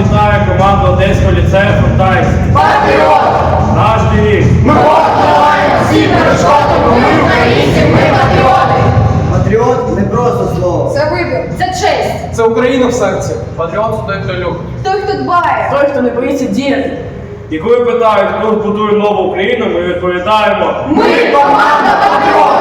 вітає команду Одеського ліцею Фонтайськ. Патріот! Наш девіз. Ми подолаємо всі перешкоди, бо ми українці, ми патріоти! Патріот не просто слово. Це вибір, це честь. Це Україна в серці. Патріот це той, хто любить. Той, хто дбає. Той, хто не боїться діяти. І коли питають, хто будує нову Україну, ми відповідаємо, Ми команда патріот.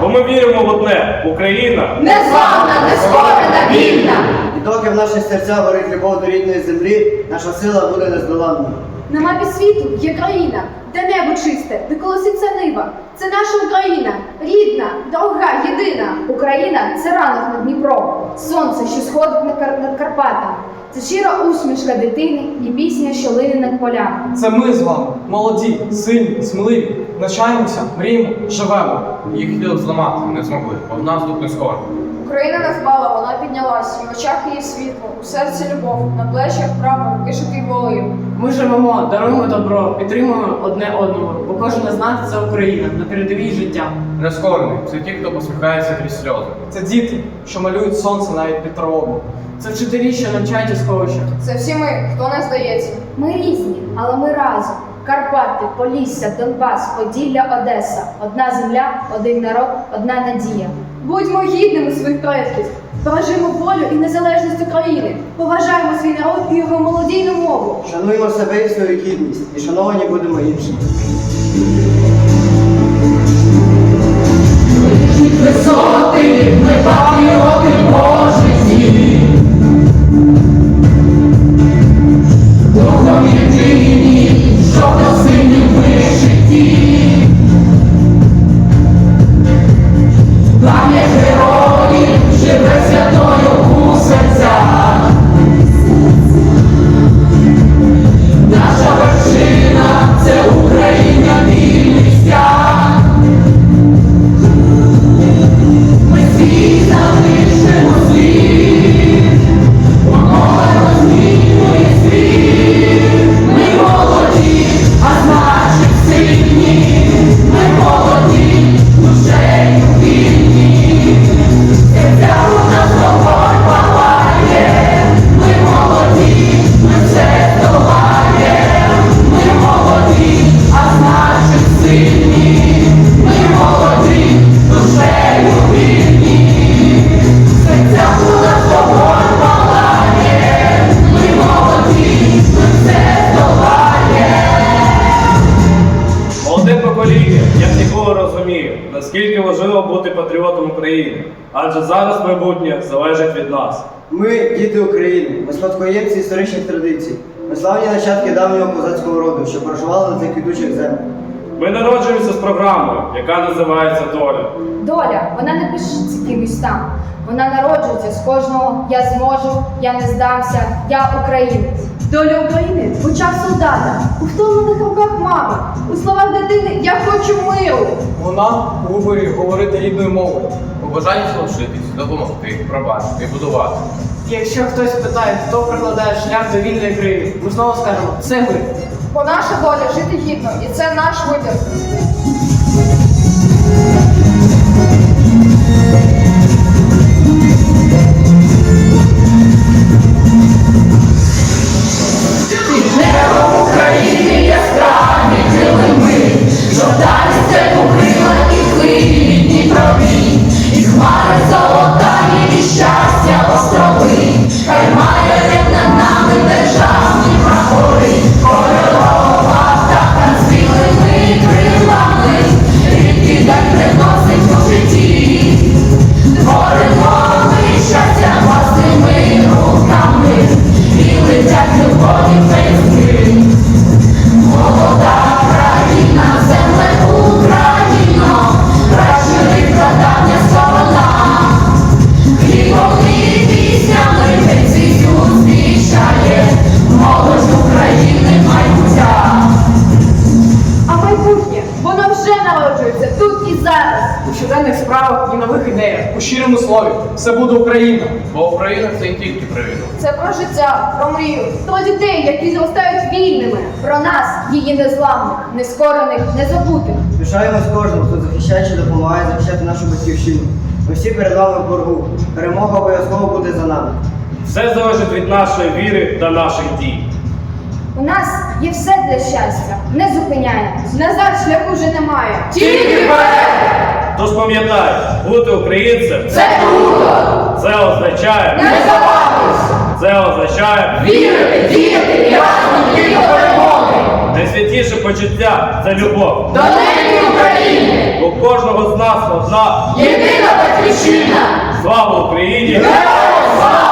бо ми віримо в одне Україна. Незламна, нескорена, вільна. І доки в наших серцях горить любов до рідної землі, наша сила буде нездоланною. На мапі світу є країна, де небо чисте, де колоситься нива. Це наша Україна, рідна, дорога, єдина. Україна це ранок над Дніпром, сонце, що сходить над, Кар- над Карпатами. Це щира усмішка дитини і пісня, що лине над полями. Це ми з вами, молоді, сильні, сміливі. Навчаємося, мріємо, живемо. Їх зламати, не змогли, бо в нас дух не скоро. Україна не впала, вона піднялась, і в очах її світло, у серці любов, на плечах прапор, вишитий волею. Ми живемо, даруємо добро, підтримуємо одне одного, бо кожен із нас це Україна на передовій життя. Нескорений це ті, хто посміхається крізь сльози. Це діти, що малюють сонце навіть під травою. Це вчителі, що навчають у сховищах. Це всі ми, хто не здається. Ми різні, але ми разом. Карпати, Полісся, Донбас, Поділля, Одеса. Одна земля, один народ, одна надія. Будьмо гідними своїх предків. бережимо волю і незалежність України. Поважаємо свій народ і його молодійну мову. Шануємо себе і свою гідність, і шановані будемо іншим. Покоління, як ніколи розуміє, наскільки важливо бути патріотом України, адже зараз майбутнє залежить від нас. Ми діти України, ми спадкоємці історичних традицій. Ми славні нащадки давнього козацького роду, що проживали на цих квітучих землях. Ми народжуємося з програмою, яка називається доля. Доля, вона не пишеться кимось там. Вона народжується з кожного я зможу, я не здамся, я українець. Доля України в очах солдата, у втомлених руках мами, у словах дитини Я хочу миру. Вона виборі говорити рідною мовою. У бажанні залишитись, допомогти, пробачити і будувати. Якщо хтось питає, хто прокладає шлях до вільної країни, ми знову скажемо, це ми. Бо наша доля жити гідно, і це наш вибір. Народжується тут і зараз. У щоденних справах і нових ідеях. У щирому слові, все буде Україна. Бо Україна це не тільки про війну. Це про життя, про мрію. Про дітей, які зростають вільними, про нас, її незламних, нескорених, незабутих. Пишаємось кожним, хто захищає чи допомагає захищати нашу батьківщину. Ми всі перед вами в боргу. Перемога обов'язково буде за нами. Все залежить від нашої віри та наших дій. У нас є все для щастя. Не зупиняємось. Назад шляху вже немає. Тільки вперед! Тож пам'ятай, бути українцем Це круто! це означає, Не здаватись! це означає Вірити, діяти і разом йти до перемоги! найсвятіше почуття це любов. До неї України! У кожного з нас одна Єдина батьківщина! слава Україні! Героям слава!